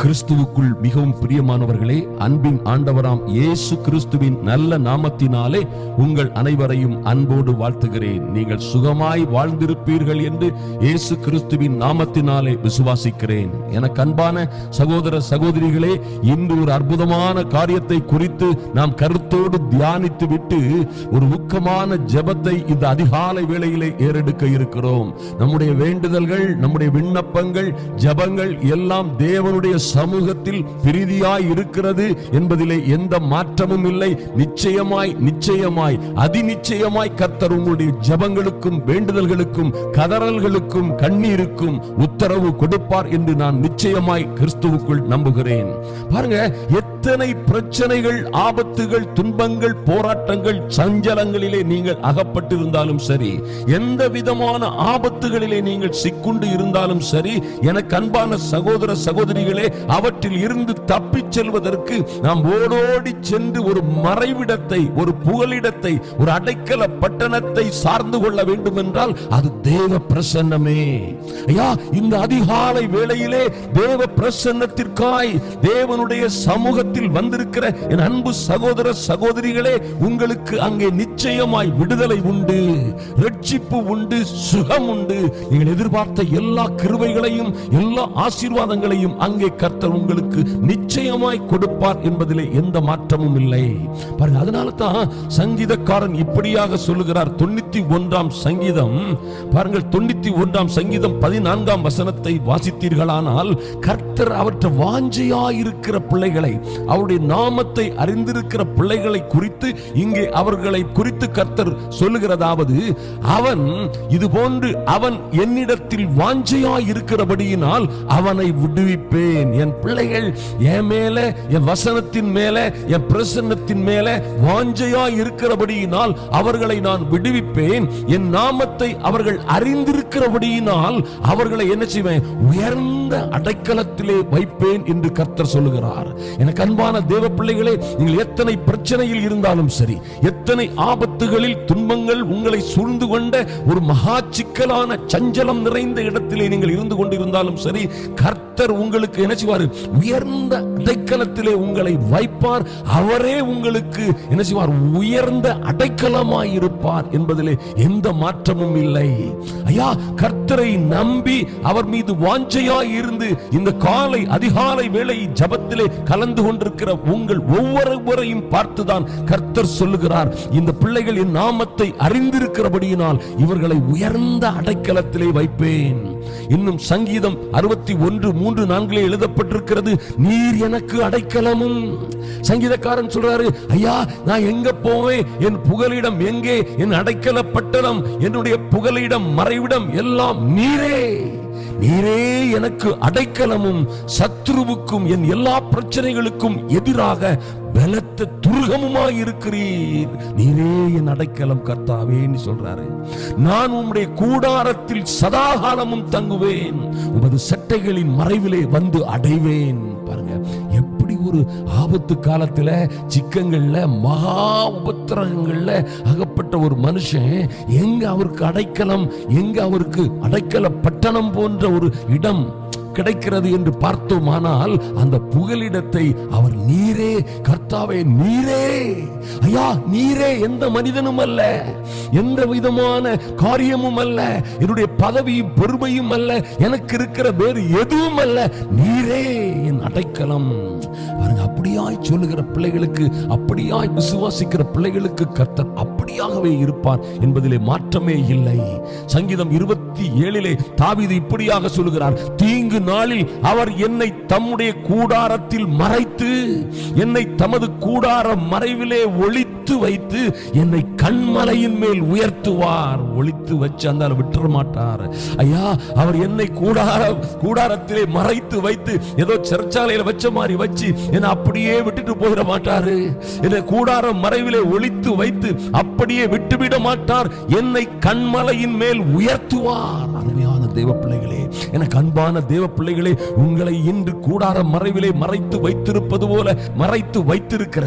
கிறிஸ்துவுக்குள் மிகவும் பிரியமானவர்களே அன்பின் ஆண்டவராம் இயேசு கிறிஸ்துவின் நல்ல நாமத்தினாலே உங்கள் அனைவரையும் அன்போடு வாழ்த்துகிறேன். நீங்கள் சுகமாய் வாழ்ந்திருப்பீர்கள் என்று இயேசு கிறிஸ்துவின் நாமத்தினாலே விசுவாசிக்கிறேன். எனக்கு அன்பான சகோதர சகோதரிகளே இன்று ஒரு அற்புதமான காரியத்தை குறித்து நாம் கருத்தோடு தியானித்து விட்டு ஒரு ஊக்கமான ஜெபத்தை இந்த அதிகாலை வேளையிலே ஏறெடுக்க இருக்கிறோம். நம்முடைய வேண்டுதல்கள் நம்முடைய விண்ணப்பங்கள் ஜெபங்கள் எல்லாம் தேவனுடைய சமூகத்தில் பிரீதியாய் இருக்கிறது என்பதிலே எந்த மாற்றமும் இல்லை. நிச்சயமாய் நிச்சயமாய் அதிநிச்சயமாய் கர்த்தர் உங்களுடைய ஜெபங்களுக்கும் வேண்டுதல்களுக்கும் கதறல்களுக்கும் கண்ணீருக்கும் உத்தரவு கொடுப்பார் என்று நான் நிச்சயமாய் கிறிஸ்துவுக்குள் நம்புகிறேன். பாருங்க எத்தனை பிரச்சனைகள் ஆபத்துகள் துன்பங்கள் போராட்டங்கள் சஞ்சலங்களிலே நீங்கள் அகப்பட்டிருந்தாலும் சரி எந்த விதமான ஆபத்துகளிலே நீங்கள் சிக்குண்டு இருந்தாலும் சரி எனக்கு அன்பான சகோதர சகோதரிகளே அவற்றில் இருந்து தப்பிச் செல்வதற்கு நாம் ஓடோடி சென்று ஒரு மறைவிடத்தை ஒரு புகலிடத்தை ஒரு அடைக்கல பட்டணத்தை சார்ந்து கொள்ள வேண்டும் என்றால் அது தேவ பிரசன்னமே. ஐயா இந்த அதிகாலை வேளையிலே தேவ பிரசன்னத்திற்காய் தேவனுடைய சமூகத்தில் வந்திருக்கிற என் அன்பு சகோதர சகோதரிகளே உங்களுக்கு அங்கே நிச்சயமாய் விடுதலை உண்டு ரட்சிப்பு உண்டு சுகம் உண்டு. நீங்கள் எதிர்பார்த்த எல்லா கிருபைகளையும் எல்லா ஆசீர்வாதங்களையும் அங்கே கர்த்தர் உங்களுக்கு நிச்சயமாய் கொடுப்பார் என்பதிலே எந்த மாற்றமும் இல்லை. பாருங்க அதனால தான் சங்கீதக்காரன் இப்படியாக சொல்லுகிறார். தொண்ணூத்தி ஒன்றாம் சங்கீதம். பாருங்கள் தொண்ணூத்தி ஒன்றாம் சங்கீதம் பதினான்காம் வசனத்தை வாசித்தீர்களானால் கர்த்தர் அவற்றை வாஞ்சியாயிருக்கிற பிள்ளைகளை அவருடைய நாமத்தை அறிந்திருக்கிற பிள்ளைகளை குறித்து இங்கே அவர்களை குறித்து கர்த்தர் சொல்லுகிறதாவது அவன் இது போன்று அவன் என்னிடத்தில் வாஞ்சையாய் இருக்கிறபடியினால் அவனை விடுவிப்பேன் என் பிள்ளைகள் என் மேல என் வசனத்தின் மேல என் பிரசன்னத்தின் மேல வாஞ்சையா இருக்கிறபடியினால் அவர்களை நான் விடுவிப்பேன். என் நாமத்தை அவர்கள் அறிந்திருக்கிறபடியினால் அவர்களை என்ன செய்வேன்? உயர்ந்த அடைக்கலத்திலே வைப்பேன் என்று கர்த்தர் சொல்லுகிறார். எனக்கு அன்பான தேவ பிள்ளைகளே நீங்கள் எத்தனை பிரச்சனையில் இருந்தாலும் சரி எத்தனை ஆபத்து ஆபத்துகளில் துன்பங்கள் உங்களை சூழ்ந்து கொண்ட ஒரு மகா சிக்கலான சஞ்சலம் நிறைந்த இடத்திலே நீங்கள் இருந்து கொண்டிருந்தாலும் சரி கர்த்தர் உங்களுக்கு என்ன செய்வார்? உயர்ந்த அடைக்கலத்திலே உங்களை வைப்பார். அவரே உங்களுக்கு என்ன செய்வார்? உயர்ந்த அடைக்கலமாய் இருப்பார் என்பதிலே எந்த மாற்றமும் இல்லை. ஐயா கர்த்தரை நம்பி அவர் மீது வாஞ்சையாய் இருந்து இந்த காலை அதிகாலை வேளை ஜபத்திலே கலந்து கொண்டிருக்கிற உங்கள் ஒவ்வொருவரையும் பார்த்துதான் கர்த்தர் சொல்லுகிறார். இந்த பிள்ளைகள் இவர்கள் என் நாமத்தை அறிந்திருக்கிறபடியினால் இவர்களை உயர்ந்த அடைக்கலத்திலே வைப்பேன். இன்னும் சங்கீதம் அறுபத்தி ஒன்று மூன்று நான்கிலே எழுதப்பட்டிருக்கிறது நீர் எனக்கு அடைக்கலமும். சங்கீதக்காரன் சொல்றாரு ஐயா நான் எங்க போவேன்? என் புகலிடம் எங்கே? என் அடைக்கல பட்டணம் என்னுடைய புகலிடம் மறைவிடம் எல்லாம் நீரே. நீரே எனக்கு அடைக்கலமும் சத்ருவுக்கும் என் எல்லா பிரச்சனைகளுக்கும் எதிராக பலத்த துருகமுமாய் இருக்கிறீர். நீரே என் அடைக்கலம் கர்த்தாவேன்னு சொல்றாரு. நான் உம்முடைய கூடாரத்தில் சதாகாலமும் தங்குவேன். உமது சட்டைகளின் மறைவிலே வந்து அடைவேன். பாருங்க ஒரு ஆபத்து காலத்துல சிக்கங்கள்ல மகா உபத்திரகங்கள்ல அகப்பட்ட ஒரு மனுஷன் எங்க அவருக்கு அடைக்கலம் எங்க அவருக்கு அடைக்கல பட்டணம் போன்ற ஒரு இடம் கிடைக்கிறது என்று பார்த்தோமானால் அந்த புகலிடத்தை அவர் நீரே கர்த்தாவே நீரே. ஐயா நீரே எந்த மனிதனும் அல்ல எந்த விதமான காரியமும் அல்ல என்னுடைய பதவியும் பெருமையும் அல்ல எனக்கு இருக்கிற வேறு எதுவும் அல்ல. நீரே என் அடைக்கலம். பாருங்க அப்படியாய் சொல்லுகிற பிள்ளைகளுக்கு அப்படியாய் விசுவாசிக்கிற பிள்ளைகளுக்கு கர்த்தர் அப்படியாகவே இருப்பார் என்பதிலே மாற்றமே இல்லை. சங்கீதம் இருபத்தி ஏழிலே தாவிது இப்படியாக சொல்லுகிறார் தீங்கு நாளில் அவர் என்னை தம்முடைய கூடாரத்தில் மறைத்து என்னை தமது கூடார மறைவிலே ஒளித்து வைத்து என்னை கண்மலையின் மேல் உயர்த்துவார். ஒழித்து வச்சு அந்த விட்டுற மாட்டார். ஐயா அவர் என்னை கூடார கூடாரத்திலே மறைத்து வைத்து ஏதோ சிறைச்சாலையில வச்ச மாதிரி வச்சு என்னை அப்படியே விட்டுட்டு போயிட மாட்டாரு. என்னை கூடார மறைவிலே ஒழித்து வைத்து அப்படியே விட்டுவிட மாட்டார். என்னை கண்மலையின் மேல் உயர்த்துவார். அருமையான தெய்வ பிள்ளைகளே எனக்கு அன்பான தேவ பிள்ளைகளே உங்களை இன்று கூடார மறைவிலே மறைத்து வைத்திருப்பது போல மறைத்து வைத்திருக்கிற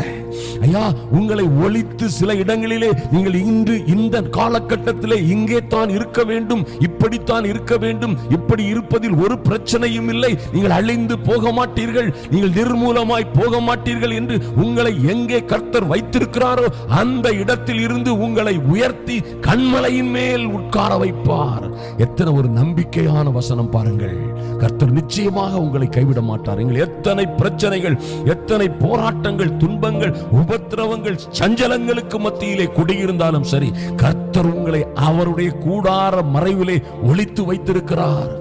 ஐயா உங்களை ஒழித்து சில இடங்களிலே நீங்கள் இன்று இந்த காலகட்டத்திலே இங்கே தான் இருக்க வேண்டும் இப்படித்தான் இருக்க வேண்டும் இப்படி இருப்பதில் ஒரு பிரச்சனையும் இல்லை. நீங்கள் அழிந்து போக மாட்டீர்கள் நீங்கள் நிர்மூலமாய் போக மாட்டீர்கள் என்று உங்களை எங்கே கர்த்தர் வைத்திருக்கிறாரோ அந்த இடத்தில் இருந்து உங்களை உயர்த்தி கண்மலையின் மேல் உட்கார வைப்பார். எத்தனை ஒரு நம்பிக்கையான வசனம். வசனம் பாருங்கள். கர்த்தர் நிச்சயமாக உங்களை கைவிட மாட்டார். எங்கள் எத்தனை பிரச்சனைகள் எத்தனை போராட்டங்கள் துன்பங்கள் உபத்திரவங்கள் சஞ்சலங்களுக்கு மத்தியிலே குடியிருந்தாலும் சரி கர்த்தர் உங்களை அவருடைய கூடார மறைவிலே ஒழித்து வைத்திருக்கிறார்.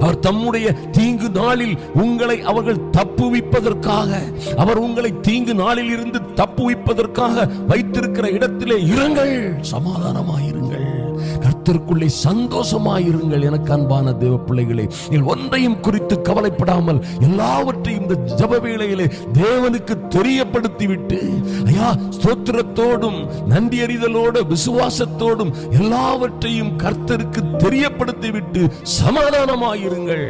அவர் தம்முடைய தீங்கு நாளில் உங்களை அவர்கள் தப்புவிப்பதற்காக அவர் உங்களை தீங்கு நாளில் இருந்து தப்புவிப்பதற்காக வைத்திருக்கிற இடத்திலே இருங்கள் சமாதானமாயிருங்கள். கர்த்தருக்குள்ளே சந்தோஷமாயிருங்கள் எனக்கு அன்பான தேவ பிள்ளைகளே நீங்கள் ஒன்றையும் குறித்து கவலைப்படாமல் எல்லாவற்றையும் இந்த ஜப வேளையிலே தேவனுக்கு தெரியப்படுத்தி விட்டு ஐயா ஸ்தோத்திரத்தோடும் நன்றி அறிதலோடு விசுவாசத்தோடும் எல்லாவற்றையும் கர்த்தருக்கு தெரியப்படுத்தி விட்டு சமாதானமாயிருங்கள்.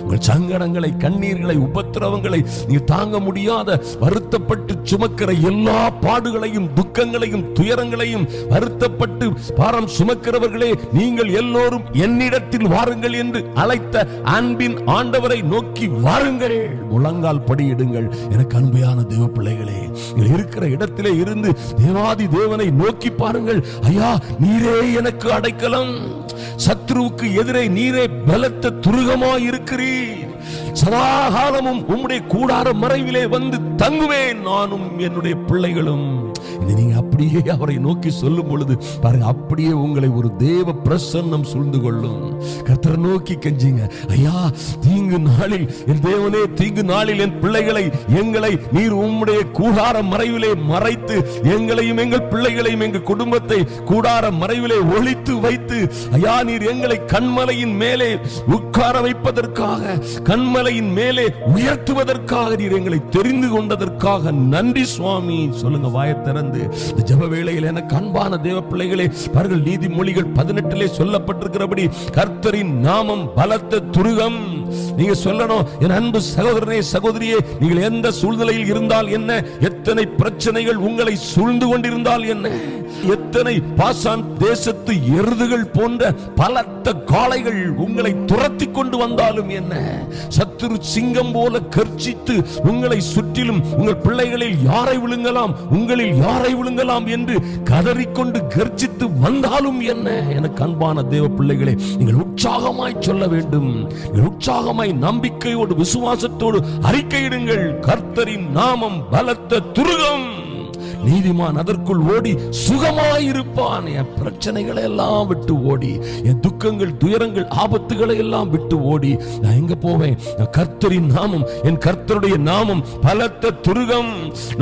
உங்கள் சங்கடங்களை கண்ணீர்களை உபத்திரவங்களை நீ தாங்க முடியாத வருத்தப்பட்டு சுமக்கிற எல்லா பாடுகளையும் துக்கங்களையும் துயரங்களையும் வருத்தப்பட்டு பாரம் சுமக்கிறவர்களே நீங்கள் எல்லோரும் என்னிடத்தில் வாருங்கள் என்று அழைத்த அன்பின் ஆண்டவரை நோக்கி வாருங்கள். முழங்கால் படியிடுங்கள். எனக்கு அன்பையான தேவ பிள்ளைகளே நீங்கள் இருக்கிற இடத்திலே இருந்து தேவாதி தேவனை நோக்கி பாருங்கள். ஐயா நீரே எனக்கு அடைக்கலம். சத்ருவுக்கு எதிரே நீரே பலத்த துருகமாய் இருக்கிறீர் சதாகாலமும் உம்முடைய கூடார மறைவிலே வந்து தங்குவேன். நானும் என்னுடைய பிள்ளைகளும். நீங்க அப்படியே அவரை நோக்கி சொல்லும் பொழுது பாருங்க அப்படியே உங்களை ஒரு தேவ பிரசன்னம் சூழ்ந்து கொள்ளும். கர்த்தரை நோக்கி கெஞ்சிங்க. ஐயா தீங்கு நாளில் என் தேவனே தீங்கு நாளில் என் பிள்ளைகளை எங்களை நீர் உம்முடைய கூடார மறைவிலே மறைத்து எங்களையும் எங்கள் பிள்ளைகளையும் எங்கள் குடும்பத்தை கூடார மறைவிலே ஒழித்து வைத்து ஐயா நீர் எங்களை கண்மலையின் மேலே உட்கார வைப்பதற்காக கண்மலையின் மேலே உயர்த்துவதற்காக நீர் எங்களை தெரிந்து கொண்டதற்காக நன்றி சுவாமி. சொல்லுங்க வாயை திறந்து ஜப வேளையில் என அன்பான தேவ பிள்ளைகளே பாருங்கள் நீதிமொழிகள் பதினெட்டிலே சொல்லப்பட்டிருக்கிறபடி கர்த்தரின் நாமம் பலத்த துருகம். நீங்க சொல்லணும் என் அன்பு சகோதரனே சகோதரியே நீங்கள் எந்த சூழ்நிலையில் இருந்தால் என்ன? எத்தனை பிரச்சனைகள் உங்களை சூழ்ந்து கொண்டிருந்தால் என்ன? எத்தனை பாசான் தேசத்து எருதுகள் போன்ற பலத்த காளைகள் உங்களை துரத்தி கொண்டு வந்தாலும் என்ன? சத்துரு சிங்கம் போல கர்ச்சித்து உங்களை சுற்றிலும் உங்கள் பிள்ளைகளில் யாரை விழுங்கலாம் உங்களில் யாரை விழுங்கலாம் என்று கதறிக்கொண்டு கர்ச்சித்து வந்தாலும் என்ன? எனக்கு அன்பான தேவ பிள்ளைகளே நீங்கள் உற்சாகமாய் சொல்ல வேண்டும். நீங்கள் உற்சாகமாய் நம்பிக்கையோடு விசுவாசத்தோடு அறிக்கையிடுங்கள். கர்த்தரின் நாமம் பலத்த துருகம். நீதிமான் அதற்குள் ஓடி சுகமாயிருப்பான். என் பிரச்சனைகளை எல்லாம் விட்டு ஓடி என் துக்கங்கள் துயரங்கள் ஆபத்துகளை எல்லாம் விட்டு ஓடி. நான் எங்க போவேன்? நான் கர்த்தரின் நாமம் என் கர்த்தருடைய நாமம் பலத்த துருகம்.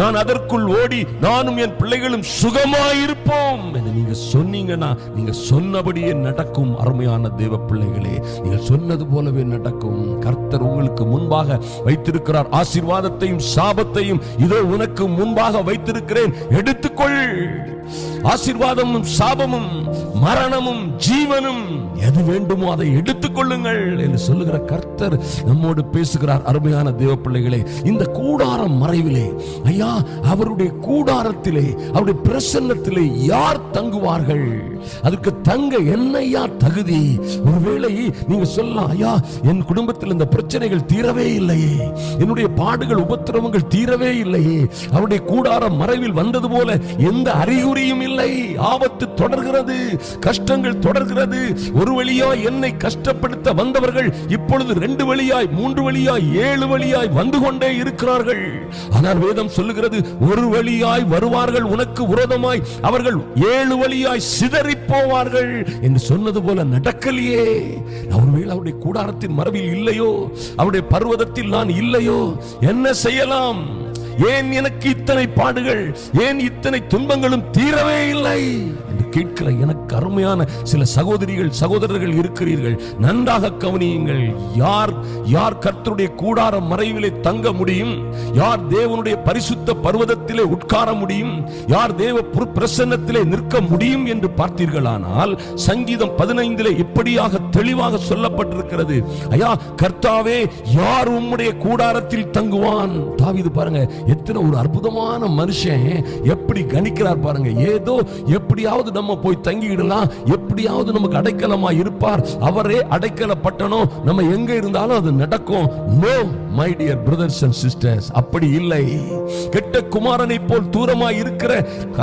நான் அதற்குள் ஓடி நானும் என் பிள்ளைகளும் சுகமாயிருப்போம் என்று நீங்க சொன்னீங்கன்னா நீங்க சொன்னபடியே நடக்கும் அருமையான தேவ பிள்ளைகளே. நீங்கள் சொன்னது போலவே நடக்கும். கர்த்தர் உங்களுக்கு முன்பாக வைத்திருக்கிறார். ஆசீர்வாதத்தையும் சாபத்தையும் இதோ உனக்கு முன்பாக வைத்திருக்கிறேன். எடுத்துக்கொள். ஆசீர்வாதமும் சாபமும் மரணமும் ஜீவனும் எது வேண்டுமோ அதை எடுத்துக் கொள்ளுங்கள் என்று சொல்லுகிற கர்த்தர் நம்மோடு பேசுகிறார் அருமையான தேவ பிள்ளைகளே இந்த கூடாரம் மறைவிலே ஐயா அவருடைய கூடாரத்திலே அவருடைய பிரசன்னத்திலே யார் தங்குவார்கள்? அதுக்கு தங்க என்னையா தகுதி. ஒருவேளை நீங்க சொல்லலாம் ஐயா என் குடும்பத்தில் இந்த பிரச்சனைகள் தீரவே இல்லையே. என்னுடைய பாடுகள் உபத்திரவங்கள் தீரவே இல்லையே. அவருடைய கூடாரம் மறைவில் வந்தது போல எந்த அறிகுறியும் இல்லை. ஆபத்து தொடர்கிறது கஷ்டங்கள் தொடர்கிறது. ஒரு வழியாய் என்னை கஷ்டப்படுத்த வந்தவர்கள் இப்பொழுது ரெண்டு வழியாய் மூன்று வழியாய் ஏழு வழியாய் வந்து கொண்டே இருக்கிறார்கள். ஆனால் வேதம் சொல்லுகிறது ஒரு வழியாய் வருவார்கள் உனக்கு விரோதமாய் அவர்கள் ஏழு வழியாய் சிதறி போவார்கள் என்று சொன்னது போல நடக்கலையே. ஒருவேளை அவருடைய கூடாரத்தின் மரபில் இல்லையோ அவருடைய பர்வதத்தில் நான் இல்லையோ என்ன செய்யலாம்? ஏன் எனக்கு இத்தனை பாடுகள் ஏன் இத்தனை துன்பங்களும் தீரவே இல்லை? என்று கேட்கிற எனக்கு அருமையான சில சகோதரிகள் சகோதரர்கள் இருக்கிறீர்கள். நன்றாக கவனியுங்கள். யார் யார் கர்த்தருடைய கூடார மறைவிலே தங்க முடியும்? யார் தேவனுடைய பரிசுத்த பர்வதத்திலே உட்கார முடியும்? யார் தேவ பிரசன்னத்திலே நிற்க முடியும் என்று பார்த்தீர்களானால் சங்கீதம் பதினைந்திலே இப்படியாக தெளிவாக சொல்லப்பட்டிருக்கிறது. ஐயா கர்த்தாவே யார் உம்முடைய கூடாரத்தில் தங்குவான்? தாவிது பாருங்க எத்தனை ஒரு அற்புதமான மனுஷன் எப்படி கணிக்கிறார் பாருங்க. ஏதோ எப்படியாவது நம்ம போய் தங்கிடலாம் எப்படியாவது நமக்கு அடைக்கலமா இருப்பார். அவரே அடைக்கல பட்டணம் நம்ம எங்க இருந்தாலும் அது நடக்கும். No my dear brothers and sisters அப்படி இல்லை. கெட்ட குமாரனை போல் தூரமாய் இருக்கிற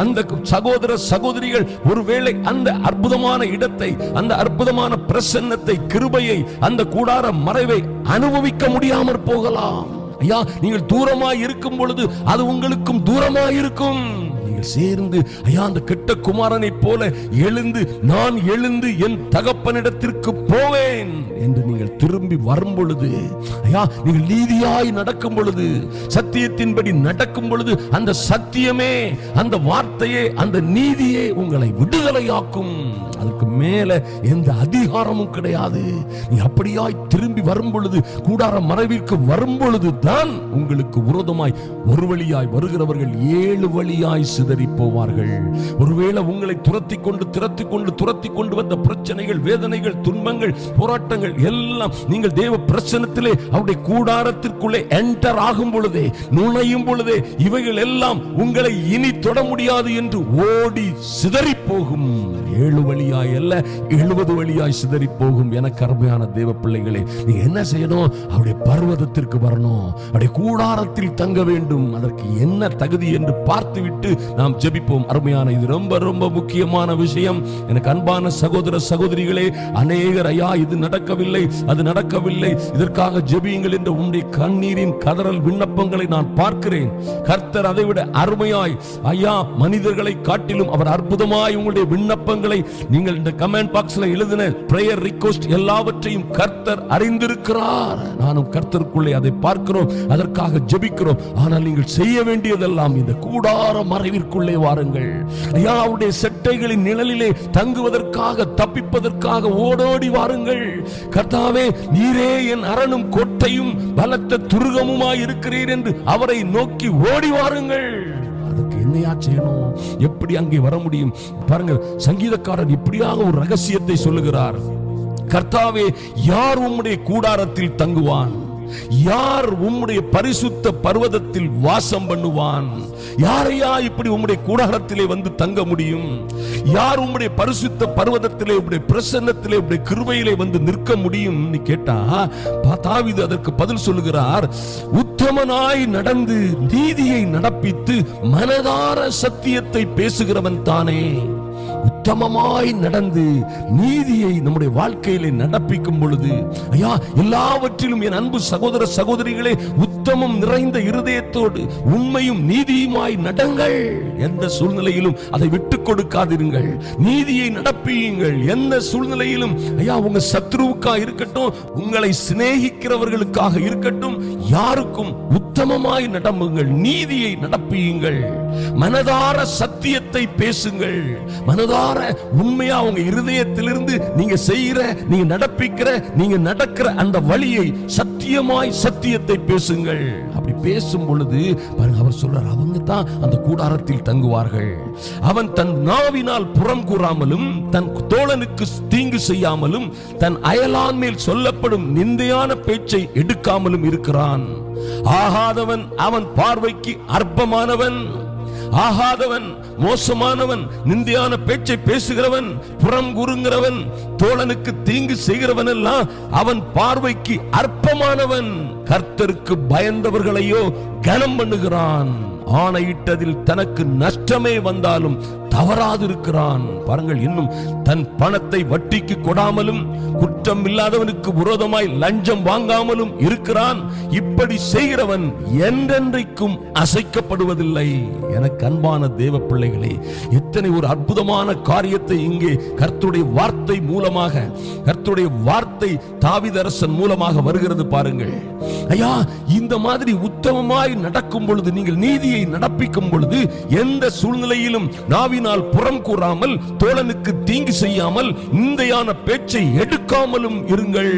அந்த சகோதர சகோதரிகள் ஒருவேளை அந்த அற்புதமான இடத்தை அந்த அற்புதமான பிரசன்னத்தை கிருபையை அந்த கூடார மறைவை அனுபவிக்க முடியாமற் போகலாம். ஐயா நீங்கள் தூரமாய் இருக்கும் பொழுது அது உங்களுக்கும் தூரமாய் இருக்கும். நீங்கள் சேர்ந்து ஐயா அந்த கெட்ட குமாரனைப் போல எழுந்து நான் எழுந்து என் தகப்பனிடத்திற்கு போவேன் என்று நீங்கள் திரும்பி வரும் பொழுது ஐயா நீங்கள் நீதியாய் நடக்கும் பொழுது சத்தியத்தின்படி நடக்கும் பொழுது அந்த சத்தியமே அந்த வார்த்தையே அந்த நீதியே உங்களை விடுதலையாக்கும். அதுக்கு மேல எந்த அதிகாரமும் கிடையாது. நீ அப்படியாய் திரும்பி வரும் பொழுது கூடார மறைவிற்கு வரும் பொழுது தான் உங்களுக்கு உரதமாய் ஒரு வழியாய் வருகிறவர்கள் ஏழு வழியாய் சித சிதறி போவார்கள் ஒருவேளை உங்களை துரத்தி கொண்டு துரத்தி கொண்டு துரத்தி கொண்டு வந்த பிரச்சனைகள் வேதனைகள் துன்பங்கள் போராட்டங்கள் எல்லாம் நீங்கள் தேவ பிரச்சனத்திலே அவருடைய கூடாரத்திற்குள்ளே என்டர் ஆகும் பொழுதே நுழையும் பொழுதே இவைகள் எல்லாம் உங்களை இனி தொட முடியாது என்று ஓடி சிதறி போகும் ஏழு வழியாய் அல்ல எழுபது வழியாய் சிதறி போகும் என கருமையான தேவ பிள்ளைகளே நீ என்ன செய்யணும்? அவருடைய பர்வதத்திற்கு வரணும். அவருடைய கூடாரத்தில் தங்க வேண்டும். அதற்கு என்ன தகுதி என்று பார்த்துவிட்டு நாம் ஜெபிப்போம். அருமையான இது ரொம்ப ரொம்ப முக்கியமான விஷயம். எனக்கு அன்பான சகோதர சகோதரிகளே அநேகர் ஐயா இது நடக்கவில்லை அது நடக்கவில்லை. இதற்காக ஜெபியுங்கள் என்ற உன்னுடைய கண்ணீரின் கதறல் விண்ணப்பங்களை நான் பார்க்கிறேன். கர்த்தர் அதை விட அருமையாய் ஐயா மனிதர்களை காட்டிலும் அவர் அற்புதமாய் உங்களுடைய விண்ணப்பங்களை நீங்கள் இந்த கமெண்ட் பாக்ஸ்ல எழுதின பிரேயர் ரிக்வெஸ்ட் எல்லாவற்றையும் கர்த்தர் அறிந்திருக்கிறார். நானும் கர்த்தருக்குள்ளே அதை பார்க்கிறோம் அதற்காக ஜெபிக்கிறோம். ஆனால் நீங்கள் செய்ய வேண்டியதெல்லாம் இந்த கூடார மறைவிற்குள்ளே வாருங்கள். ஐயா அவருடைய செட்டைகளின் நிழலிலே தங்குவதற்காக தப்பிப்பதற்காக ஓடோடி வாருங்கள். கர்த்தாவே நீரே என் அரணும் கொட்டையும் பலத்த துருகமுமாய் இருக்கிறீர் என்று அவரை நோக்கி ஓடி வாருங்கள். அதுக்கு என்னையா செய்யணும்? எப்படி அங்கே வர முடியும்? பாருங்க சங்கீதக்காரன் இப்படியாக ஒரு ரகசியத்தை சொல்லுகிறார். கர்த்தாவே யார் உம்முடைய கூடாரத்தில் தங்குவான்? யார் உம்முடைய பரிசுத்த பர்வதத்தில் வாசம் பண்ணுவான்? யாரையா இப்படி உம்முடைய கூடாரத்திலே வந்து தங்க முடியும்? யார் உம்முடைய பரிசுத்த பர்வதத்திலே உம்முடைய பிரசன்னத்திலே உம்முடைய கிருவையிலே வந்து நிற்க முடியும்? நீ கேட்டா பா- அதற்கு பதில் சொல்லுகிறார் உத்தமனாய் நடந்து நீதியை நடப்பித்து மனதார சத்தியத்தை பேசுகிறவன் தானே. உத்தமமாய் நடந்து நீதியை நம்முடைய வாழ்க்கையிலே நடப்பிக்கும் பொழுது ஐயா எல்லாவற்றிலும் என் அன்பு சகோதர சகோதரிகளே உத்தமம் நிறைந்த இருதயத்தோடு உண்மையும் நீதியுமாய் நடங்கள் எந்த சூழ்நிலையிலும் அதை விட்டு கொடுக்காதிருங்கள். நீதியை நடப்பியுங்கள் எந்த சூழ்நிலையிலும் ஐயா உங்க சத்ருவுக்கா இருக்கட்டும் உங்களை சிநேகிக்கிறவர்களுக்காக இருக்கட்டும் யாருக்கும் உத்தமமாய் நடம்புங்கள் நீதியை நடப்பியுங்கள். மனதார சத்திய சத்தியத்தை பேசுங்கள். மனதார உண்மையா உங்க இருதயத்திலிருந்து நீங்க செய்யற நீங்க நடப்பிக்கிற நீங்க நடக்கிற அந்த வழியை சத்தியமாய் சத்தியத்தை பேசுங்கள். அப்படி பேசும் பொழுது பாருங்க அவர் சொல்றார் அவங்க தான் அந்த கூடாரத்தில் தங்குவார்கள். அவன் தன் நாவினால் புறம் கூறாமலும் தன் தோழனுக்கு தீங்கு செய்யாமலும் தன் அயலான் மேல் சொல்லப்படும் நிந்தையான பேச்சை எடுக்காமலும் இருக்கிறான். ஆகாதவன் அவன் பார்வைக்கு அற்பமானவன். ஆகாதவன் மோசமானவன் நிந்தியான பேச்சை பேசுகிறவன் புறம் குறுங்கிறவன் தோழனுக்கு தீங்கு செய்கிறவன் எல்லாம் அவன் பார்வைக்கு அற்பமானவன். கர்த்தருக்கு பயந்தவர்களையோ கனம் பண்ணுகிறான் ஆணையிட்டதில் தனக்கு நஷ்டமே வந்தாலும் தவறாது இருக்கிறான் பாருங்கள் இன்னும் தன் பணத்தை வட்டிக்கு கொடாமலும் குற்றம் இல்லாதவனுக்கு விரோதமாய் லஞ்சம் வாங்காமலும் இருக்கிறான். இப்படி செய்கிறவன் என்றென்றைக்கும் அசைக்கப்படுவதில்லை. எனக்கு அன்பான தேவ பிள்ளைகளே எத்தனை ஒரு அற்புதமான காரியத்தை இங்கே கர்த்துடைய வார்த்தை மூலமாக கர்த்துடைய வார்த்தை தாவிதரசன் மூலமாக வருகிறது பாருங்கள். ஐயா இந்த மாதிரி உத்தமமாய் நடக்கும் பொழுது நீங்கள் நீதியை நடப்பிக்கும் பொழுது எந்த சூழ்நிலையிலும் நாவின் வாயினால் புறம் கூறாமல் தோழனுக்கு தீங்கு செய்யாமல் நிந்தையான பேச்சை எடுக்காமலும் இருங்கள்.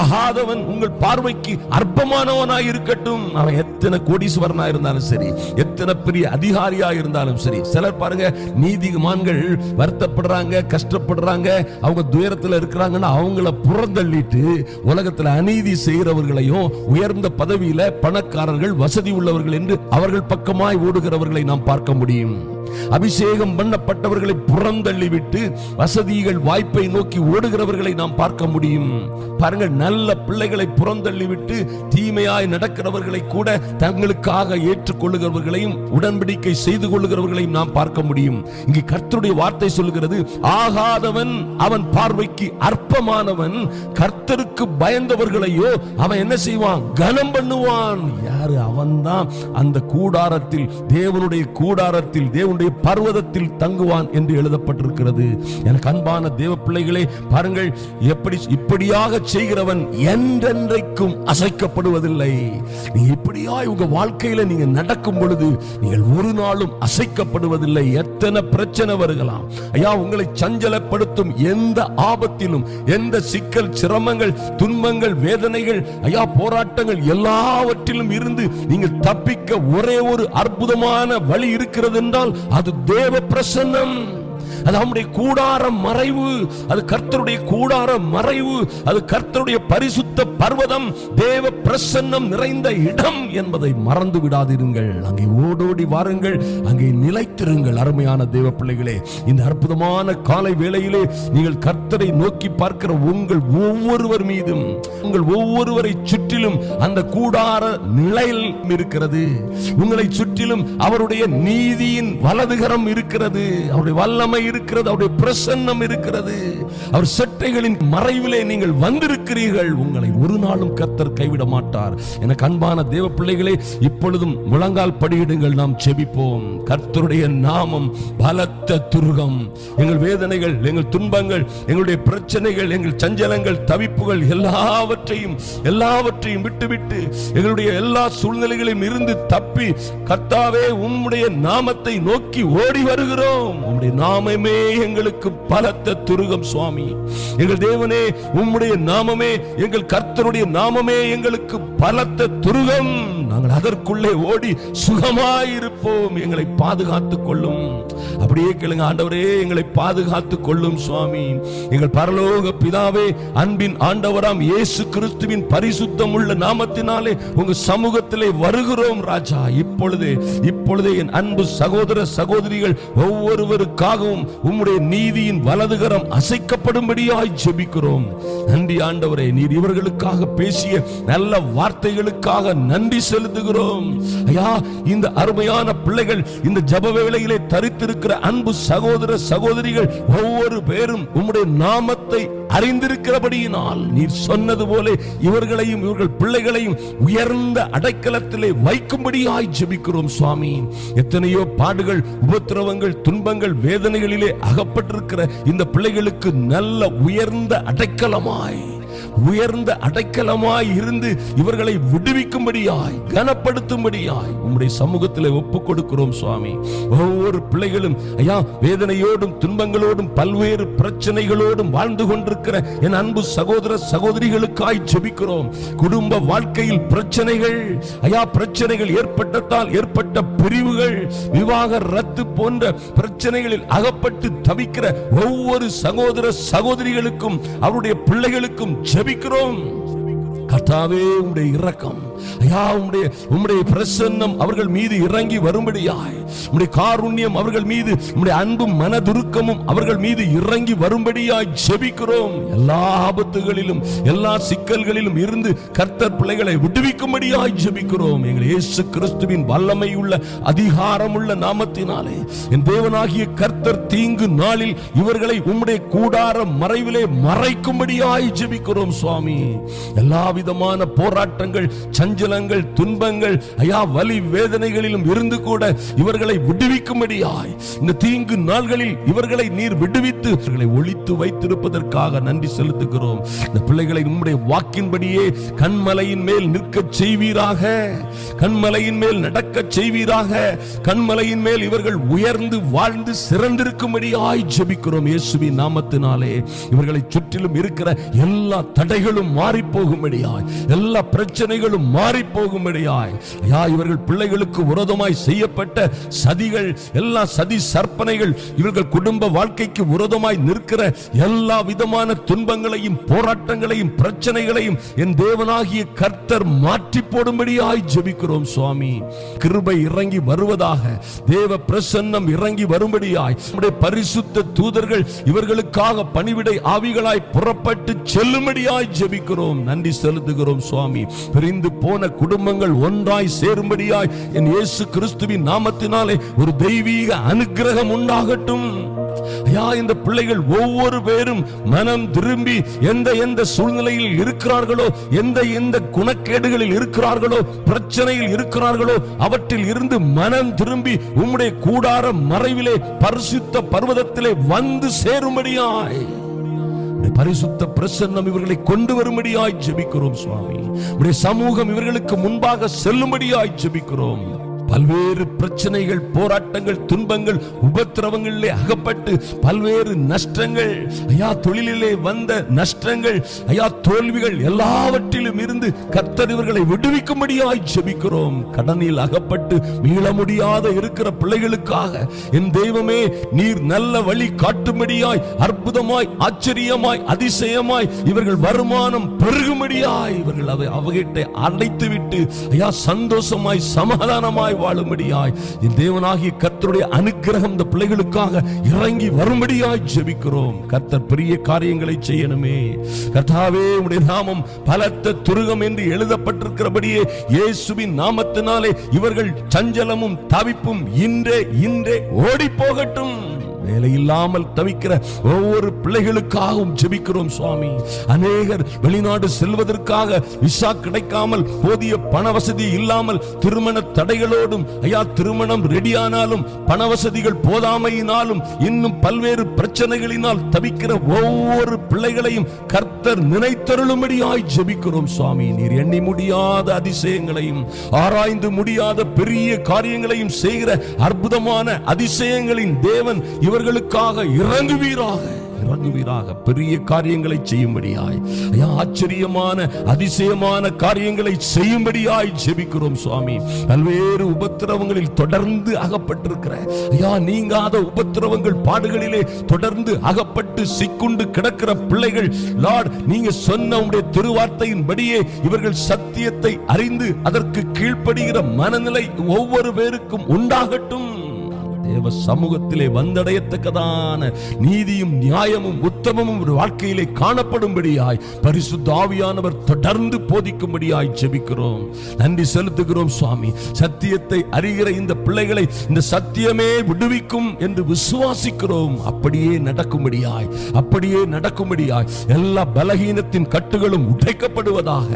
ஆகாதவன் உங்கள் பார்வைக்கு அற்பமானவனாய் இருக்கட்டும். அவன் எத்தனை கோடீஸ்வரனா இருந்தாலும் சரி எத்தனை பெரிய அதிகாரியா இருந்தாலும் சரி. சிலர் பாருங்க நீதிமான்கள் வருத்தப்படுறாங்க கஷ்டப்படுறாங்க. அவங்க துயரத்தில் இருக்கிறாங்கன்னா அவங்கள புறந்தள்ளிட்டு உலகத்துல அநீதி செய்கிறவர்களையும் உயர்ந்த பதவியில பணக்காரர்கள் வசதி உள்ளவர்கள் என்று அவர்கள் பக்கமாய் ஓடுகிறவர்களை நாம் பார்க்க முடியும். அபிஷேகம் பண்ணப்பட்டவர்களை புறந்தள்ளிவிட்டு வசதிகள் வாய்ப்பை நோக்கி ஓடுகிறவர்களை நாம் பார்க்க முடியும். பாருங்க நல்ல பிள்ளைகளை புறந்தள்ளிவிட்டு தீமையாய் நடக்கிறவர்களை கூட தங்களுக்காக ஏற்றுக்கொள்ளுகிறவர்களையும் உடன்படிக்கை செய்து கொள்ளுகிறவர்களையும் நாம் பார்க்க முடியும். இங்கு கர்த்தருடைய வார்த்தை சொல்கிறது ஆகாதவன் அவன் பார்வைக்கு அற்பமானவன் கர்த்தருக்கு பயந்தவர்களையோ அவன் என்ன செய்வான்? கனம் பண்ணுவான். யாரு? அவன்தான் அந்த கூடாரத்தில் தேவனுடைய கூடாரத்தில் தேவனுடைய பர்வதத்தில் தங்குவான் என்று எழுதப்பட்டிருக்கிறது. எனக்கு அன்பான தேவ பிள்ளைகளே பாருங்கள் எப்படி இப்படியாக செய்கிறவன் என்றென்றைக்கும் அசைக்கப்படுவதில்லை. நீ இப்படியாய் உங்க வாழ்க்கையில நீங்க நடக்கும் பொழுது நீங்கள் ஒரு நாளும் அசைக்கப்படுவதில்லை. எத்தனை பிரச்சனை வருகலாம். ஐயா உங்களை சஞ்சலப்படுத்தும் எந்த ஆபத்திலும் எந்த சிக்கல் சிரமங்கள் துன்பங்கள் வேதனைகள் ஐயா போராட்டங்கள் எல்லாவற்றிலும் இருந்து நீங்கள் தப்பிக்க ஒரே ஒரு அற்புதமான வழி இருக்கிறது என்றால் அது தேவ பிரசன்னம் அது அவனுடைய கூடார மறைவு அது கர்த்தருடைய கூடார மறைவு அது கர்த்தருடைய பரிசுத்த பர்வதம் தேவ பிரசன்னம் நிறைந்த இடம் என்பதை மறந்து விடாதிருங்கள். அங்கே ஓடோடி வாருங்கள் அங்கே நிலைத்திருங்கள் அருமையான தேவ பிள்ளைகளே. இந்த அற்புதமான காலை வேளையிலே நீங்கள் கர்த்தரை நோக்கி பார்க்கிற உங்கள் ஒவ்வொருவர் மீதும் உங்கள் ஒவ்வொருவரை சுற்றிலும் அந்த கூடார நிலையில் இருக்கிறது. உங்களை சுற்றிலும் அவருடைய நீதியின் வலதுகரம் இருக்கிறது. அவருடைய வல்லமை இருக்கிறது அவருடைய பிரசன்னம் இருக்கிறது. அவர் செட்டைகளின் மறைவிலே நீங்கள் வந்திருக்கிறீர்கள். உங்களை ஒரு நாளும் கத்தர் கைவிட மாட்டார். எனக்கு அன்பான தேவ பிள்ளைகளே இப்பொழுதும் முழங்கால் படியிடுங்கள் நாம் செபிப்போம். கர்த்தருடைய நாமம் பலத்த துருகம். எங்கள் வேதனைகள் எங்கள் துன்பங்கள் எங்களுடைய பிரச்சனைகள் எங்கள் சஞ்சலங்கள் தவிப்புகள் எல்லாவற்றையும் எல்லாவற்றையும் விட்டுவிட்டு எங்களுடைய எல்லா சூழ்நிலைகளையும் இருந்து தப்பி கர்த்தாவே உம்முடைய நாமத்தை நோக்கி ஓடி வருகிறோம். உம்முடைய நாமமே நாமமே எங்களுக்கு பலத்த துருகம் சுவாமி. எங்கள் தேவனே உம்முடைய நாமமே எங்கள் கர்த்தருடைய நாமமே எங்களுக்கு பலத்த துருகம். நாங்கள் அதற்குள்ளே ஓடி சுகமாயிருப்போம். எங்களை பாதுகாத்துக் கொள்ளும். அப்படியே கேளுங்க ஆண்டவரே எங்களை பாதுகாத்துக் கொள்ளும் சுவாமி. எங்கள் பரலோக பிதாவே அன்பின் ஆண்டவராம் இயேசு கிறிஸ்துவின் பரிசுத்தம் உள்ள நாமத்தினாலே உங்க சமூகத்திலே வருகிறோம் ராஜா. இப்பொழுதே இப்பொழுதே என் அன்பு சகோதர சகோதரிகள் ஒவ்வொருவருக்காகவும் உம்முடைய நீதியின் வலதுகரம் அசைக்கப்படும்படியாய் ஜெபிக்கிறோம். நன்றி ஆண்டவரே நீர் இவர்களுக்காக பேசிய நல்ல வார்த்தைகளுக்காக நன்றி செலுத்துகிறோம். ஐயா இந்த அருமையான பிள்ளைகள் இந்த ஜப வேளையிலே தரித்திருக்கிற அன்பு சகோதர சகோதரிகள் ஒவ்வொரு பேரும் உம்முடைய நாமத்தை அறிந்திருக்கிறபடியினால் நீர் சொன்னது போல இவர்களையும் இவர்கள் பிள்ளைகளையும் உயர்ந்த அடைக்கலத்திலே வைக்கும்படியாய் ஜெபிக்கிறோம் சுவாமி. எத்தனையோ பாடுகள் உபத்திரவங்கள் துன்பங்கள் வேதனைகளிலே அகப்பட்டிருக்கிற இந்த பிள்ளைகளுக்கு நல்ல உயர்ந்த அடைக்கலமாய் உயர்ந்த அடைக்கலமாய் இருந்து இவர்களை விடுவிக்கும்படியாய் கனப்படுத்தும்படியாய் உம்முடைய சமூகத்தில் ஒப்பு கொடுக்கிறோம் சுவாமி. ஒவ்வொரு பிள்ளைகளும் ஐயா வேதனையோடும் துன்பங்களோடும் பல்வேறு பிரச்சனைகளோடும் வாழ்ந்து கொண்டிருக்கிற என் அன்பு சகோதர சகோதரிகளுக்காய் ஜெபிக்கிறோம். குடும்ப வாழ்க்கையில் பிரச்சனைகள் ஐயா பிரச்சனைகள் ஏற்பட்டதால் ஏற்பட்ட பிரிவுகள் விவாக ரத்து போன்ற பிரச்சனைகளில் அகப்பட்டு தவிக்கிற ஒவ்வொரு சகோதர சகோதரிகளுக்கும் அவருடைய பிள்ளைகளுக்கும் ஜெபிக்கிறோம். கர்த்தாவே உடைய இரக்கம் ஐயா உம்முடைய உம்முடைய பிரசன்னம் அவர்கள் மீது இறங்கி வரும்படியாய். உம்முடைய காருண்யம் அவர்கள் மீது உம்முடைய அன்பும் மனதுருக்கமும் அவர்கள் மீது இறங்கி வரும்படியாய் ஜெபிக்கிறோம். எல்லா ஆபத்துகளிலும் எல்லா சிக்கல்களிலும் இருந்து கர்த்தர் பிள்ளைகளை விடுவிக்கும்படியாய் ஜெபிக்கிறோம். எங்கள் இயேசு கிறிஸ்துவின் வல்லமை உள்ள அதிகாரம் உள்ள நாமத்தினாலே என் தேவனாகிய கர்த்தர் தீங்கு நாளில் இவர்களை உம்முடைய கூடார மறைவிலே மறைக்கும்படியாய் ஜெபிக்கிறோம் சுவாமி. எல்லா விதமான போராட்டங்கள் சஞ்சலங்கள் துன்பங்கள் ஐயா வலி வேதனைகளிலும் இருந்து கூட இவர்களை விடுவிக்கும்படியாய். இந்த தீங்கு நாள்களில் இவர்களை நீர் விடுவித்து இவர்களை ஒழித்து வைத்திருப்பதற்காக நன்றி செலுத்துகிறோம். இந்த பிள்ளைகளை உம்முடைய வாக்கின்படியே கண்மலையின் மேல் நிற்க செய்வீராக. கண்மலையின் மேல் நடக்க செய்வீராக. கண்மலையின் மேல் இவர்கள் உயர்ந்து வாழ்ந்து சிறந்திருக்கும்படியாய் ஜெபிக்கிறோம் இயேசுவின் நாமத்தினாலே. இவர்களை சுற்றிலும் இருக்கிற எல்லா தடைகளும் மாறி போகும்படியாய் எல்லா பிரச்சனைகளும் மாறி போகும்படியாய் ஐயா இவர்கள் பிள்ளைகளுக்கு உரதமாய் செய்யப்பட்ட சதிகள் எல்லா சதி சற்பனைகள் இவர்கள் குடும்ப வாழ்க்கைக்கு உரதமாய் நிற்கிற எல்லா விதமான துன்பங்களையும் போராட்டங்களையும் பிரச்சனைகளையும் என் தேவனாகிய கர்த்தர் மாற்றி போடும்படியாய் ஜெபிக்கிறோம் சுவாமி. கிருபை இறங்கி வருவதாக தேவ பிரசன்னம் இறங்கி வரும்படியாய் நம்முடைய பரிசுத்த தூதர்கள் இவர்களுக்காக பணிவிடை ஆவிகளாய் புறப்பட்டு செல்லும்படியாய் ஜெபிக்கிறோம். நன்றி செலுத்துகிறோம் சுவாமி. பிரிந்து போ போன குடும்பங்கள் ஒன்றாய் சேரும்படியாய் என் இயேசு கிறிஸ்துவின் நாமத்தினாலே ஒரு தெய்வீக அனுக்கிரகம் உண்டாகட்டும். ஐயா இந்த பிள்ளைகள் ஒவ்வொரு பேரும் மனம் திரும்பி எந்த எந்த சூழ்நிலையில் இருக்கிறார்களோ எந்த எந்த குணக்கேடுகளில் இருக்கிறார்களோ பிரச்சனையில் இருக்கிறார்களோ அவற்றில் இருந்து மனம் திரும்பி உம்முடைய கூடார மறைவிலே பரிசுத்த பர்வதத்திலே வந்து சேரும்படியாய். பரிசுத்த பிரசன்னம் இவர்களை கொண்டு வரும்படியாய் ஜெபிக்கிறோம் சுவாமி. உடைய சமூகம் இவர்களுக்கு முன்பாக செல்லும்படியாய் ஜெபிக்கிறோம். பல்வேறு பிரச்சனைகள் போராட்டங்கள் துன்பங்கள் உபத்திரவங்களிலே அகப்பட்டு பல்வேறு நஷ்டங்கள் ஐயா தொழிலிலே வந்த நஷ்டங்கள் ஐயா தோல்விகள் எல்லாவற்றிலும் இருந்து கர்த்தர் இவர்களை விடுவிக்கும்படியாய் ஜெபிக்கிறோம். கடனில் அகப்பட்டு மீள முடியாத இருக்கிற பிள்ளைகளுக்காக என் தெய்வமே நீர் நல்ல வழி காட்டும்படியாய் அற்புதமாய் ஆச்சரியமாய் அதிசயமாய் இவர்கள் வருமானம் பெருகும்படியாய் இவர்கள் அவை அவகிட்ட அடைத்து விட்டு ஐயா சந்தோஷமாய் சமாதானமாய் வாழும்படியாய். என் தேவனாகிய கர்த்தருடைய அனுகிரகம் இந்த பிள்ளைகளுக்காக இறங்கி வரும்படியாய் ஜெபிக்கிறோம். கர்த்தர் பெரிய காரியங்களை செய்யணுமே. கர்த்தாவே உடைய நாமம் பலத்த துருகம் என்று எழுதப்பட்டிருக்கிறபடியே இயேசுவின் நாமத்தினாலே இவர்கள் சஞ்சலமும் தவிப்பும் இன்றே இன்றே ஓடி போகட்டும் வேலை இல்லாமல் தவிக்கிற ஒவ்வொரு பிள்ளைகளுக்காகவும் ஜெபிக்கிறோம் சுவாமி. அநேகர் வெளிநாடு செல்வதற்காக விசா கிடைக்காமல் போதிய பண வசதி இல்லாமல் திருமண தடைகளோடும் ஐயா திருமணம் ரெடியானாலும் பண வசதிகள் போதாமையினாலும் இன்னும் பல்வேறு பிரச்சனைகளினால் தவிக்கிற ஒவ்வொரு பிள்ளைகளையும் கர்த்தர் நினைத்தருளும்படியாய் ஜெபிக்கிறோம் சுவாமி. நீர் எண்ணி முடியாத அதிசயங்களையும் ஆராய்ந்து முடியாத பெரிய காரியங்களையும் செய்கிற அற்புதமான அதிசயங்களின் தேவன் அவர்களுக்காக இறங்குவீராக. இறங்குவீராக. பெரிய காரியங்களை செய்யும்படியாய். ஐயா ஆச்சரியமான அதிசயமான காரியங்களை செய்யும்படியாய் ஜெபிக்கிறோம் சுவாமி. பல்வேறு உபத்திரவங்களில் தொடர்ந்து அகப்பட்டிருக்கிற. ஐயா நீங்காத உபத்திரவங்கள் பாடுகளிலே தொடர்ந்து அகப்பட்டு சிக்குண்டு கிடக்கிற பிள்ளைகள் லார்ட் நீங்க சொன்ன உடைய திருவார்த்தையின்படியே இவர்கள் சத்தியத்தை அறிந்து அதற்கு கீழ்ப்படுகிற மனநிலை ஒவ்வொரு பேருக்கும் உண்டாகட்டும். தேவ சமூகத்திலே வந்தடையத்தக்கதான நீதியும் நியாயமும் உத்தமமும் ஒரு வாழ்க்கையிலே காணப்படும்படியாய் பரிசுத்த ஆவியானவர் தொடர்ந்து போதிக்கும்படியாய் ஜெபிக்கிறோம். நன்றி செலுத்துகிறோம் சுவாமி. சத்தியத்தை அறிகிற இந்த பிள்ளைகளை இந்த சத்தியமே விடுவிக்கும் என்று விசுவாசிக்கிறோம். அப்படியே நடக்கும்படியாய் அப்படியே நடக்கும்படியாய் எல்லா பலகீனத்தின் கட்டுகளும் உடைக்கப்படுவதாக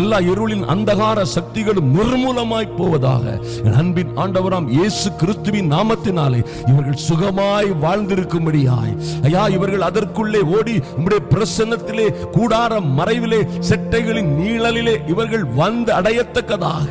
எல்லா இருளின் அந்தகார சக்திகளும் நிர்மூலமாய் போவதாக. அன்பின் ஆண்டவராம் இயேசு கிறிஸ்துவின் நாமத்தின் நாமத்தினாலே இவர்கள் சுகமாய் வாழ்ந்திருக்கும்படியாய். ஐயா இவர்கள் அதற்குள்ளே ஓடி உம்முடைய பிரசன்னத்திலே கூடார மறைவிலே செட்டைகளின் நீழலிலே இவர்கள் வந்து அடையத்தக்கதாக.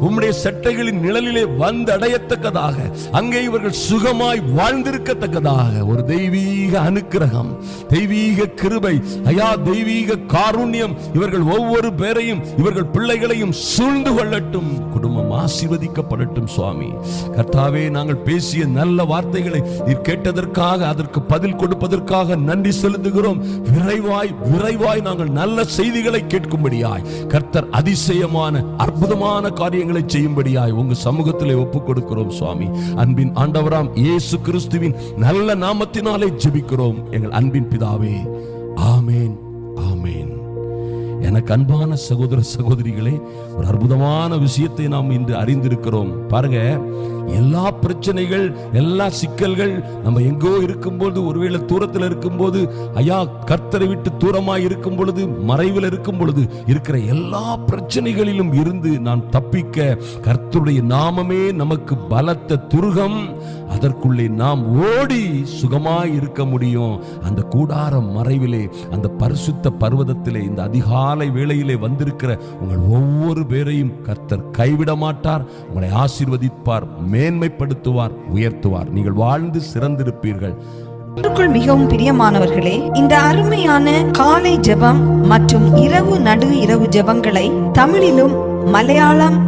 உம்முடைய செட்டைகளின் நிழலிலே வந்து அடையத்தக்கதாக. அங்கே இவர்கள் சுகமாய் வாழ்ந்திருக்கத்தக்கதாக. ஒரு தெய்வீக அனுக்கிரகம் தெய்வீக கிருபை ஐயா தெய்வீக காருண்யம் இவர்கள் ஒவ்வொரு பேரையும் இவர்கள் பிள்ளைகளையும் சூழ்ந்து கொள்ளட்டும். குடும்பம் ஆசிர்வதிக்கப்படட்டும் சுவாமி. கர்த்தாவே நாங்கள் பேசிய நல்ல வார்த்தைகளை நீர் கேட்டதற்காக அதற்கு பதில் கொடுப்பதற்காக நன்றி செலுத்துகிறோம். விரைவாய் விரைவாய் நாங்கள் நல்ல செய்திகளை கேட்கும்படியாய் கர்த்தர் அதிசயமான அற்புதமான காரியங்களை செய்யும்படியாய் உங்க சமூகத்திலே ஒப்புக் கொடுக்கிறோம் சுவாமி. அன்பின் ஆண்டவராம் இயேசு கிறிஸ்துவின் நல்ல நாமத்தினாலே ஜெபிக்கிறோம். எங்கள் அன்பின் பிதாவே ஆமேன். எனக்கு அன்பான சகோதர சகோதரிகளே ஒரு அற்புதமான விஷயத்தை நாம் இன்று அறிந்திருக்கிறோம். பாருங்க எல்லா பிரச்சனைகள் எல்லா சிக்கல்கள் நம்ம எங்கோ இருக்கும்போது ஒருவேளை தூரத்தில் இருக்கும்போது ஐயா கர்த்தரை விட்டு தூரமாக இருக்கும் பொழுது மறைவில் இருக்கும் பொழுது இருக்கிற எல்லா பிரச்சனைகளிலும் இருந்து நான் தப்பிக்க கர்த்தருடைய நாமமே நமக்கு பலத்த துருகம். அதற்குள்ளே நாம் ஓடி சுகமாய் இருக்க முடியும். அந்த கூடார மறைவிலே அந்த பரிசுத்த பர்வதத்திலே இந்த காலை வேளையிலே வந்திருக்கிற உங்கள் ஒவ்வொரு பேரையும் கர்த்தர் கைவிட மாட்டார் உங்களை ஆசீர்வதிப்பார் மேன்மைப்படுத்துவார் உயர்த்துவார். நீங்கள் வாழ்ந்து சிறந்திருப்பீர்கள். கர்த்தருக்குள் மிகவும் பிரியமானவர்களே இந்த அருமையான காலை ஜெபம் மற்றும் இரவு நடு இரவு ஜெபங்களை தமிழிலும் மலையாளம்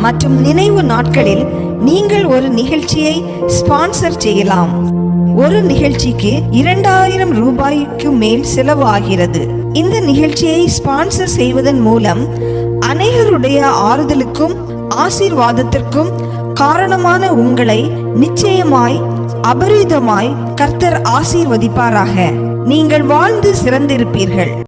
மற்றும் நினைவு நாட்களில் நீங்கள் ஒரு நிகழ்ச்சியை ஸ்பான்சர் செய்யலாம். ஒரு நிகழ்ச்சிக்கு இரண்டாயிரம் ரூபாய்க்கு மேல் செலவு ஆகிறது. இந்த நிகழ்ச்சியை ஸ்பான்சர் செய்வதன் மூலம் அநேகருடைய ஆறுதலுக்கும் ஆசீர்வாதத்திற்கும் காரணமான உங்களை நிச்சயமாய் அபரிதமாய் கர்த்தர் ஆசீர்வதிப்பாராக. நீங்கள் வாழ்ந்து சிறந்திருப்பீர்கள்.